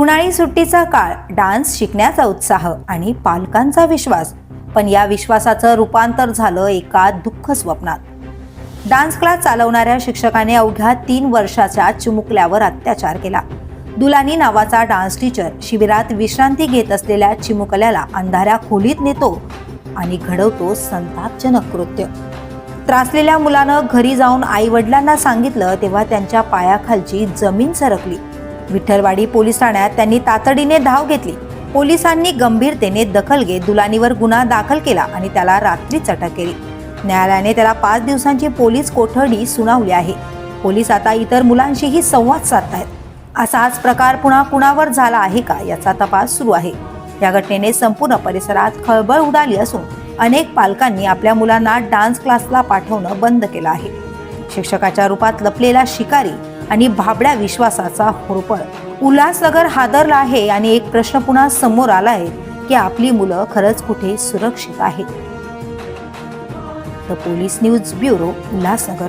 उन्हाळी सुट्टीचा काळ डान्स शिकण्याचा उत्साह आणि पालकांचा विश्वास. पण या विश्वासाचं रूपांतर झालं एका दुःख स्वप्नात. डान्स क्लास चालवणाऱ्या शिक्षकाने अवघ्या तीन वर्षाच्या चिमुकल्यावर अत्याचार केला. दुलानी नावाचा डान्स टीचर शिबिरात विश्रांती घेत असलेल्या चिमुकल्याला अंधाऱ्या खोलीत नेतो आणि घडवतो संतापजनक कृत्य. त्रासलेल्या मुलानं घरी जाऊन आई वडिलांना सांगितलं तेव्हा त्यांच्या पायाखालची जमीन सरकली. विठ्ठलवाडी पोलीस ठाण्यात त्यांनी तातडीने धाव घेतली. पोलिसांनी गंभीरतेने दखल घेत दुलानीवर गुन्हा दाखल केला आणि त्याला रात्रीच अटक केली. न्यायालयाने त्याला पाच दिवसांची पोलीस कोठडी सुनावली आहे. पोलीस आता इतर मुलांशीही संवाद साधतायत असाच प्रकार पुन्हा कुणावर झाला आहे का याचा तपास सुरू आहे. या घटनेने संपूर्ण परिसरात खळबळ उडाली असून अनेक पालकांनी आपल्या मुलांना डान्स क्लासला पाठवणं बंद केलं आहे. शिक्षकाच्या रूपात लपलेला शिकारी आणि भाबड्या विश्वासाचा होरपळ उल्हासनगर हादरला आहे आणि एक प्रश्न पुन्हा समोर आला आहे की आपली मुलं खरंच कुठे सुरक्षित आहेत? Police news bureau Ulhasnagar.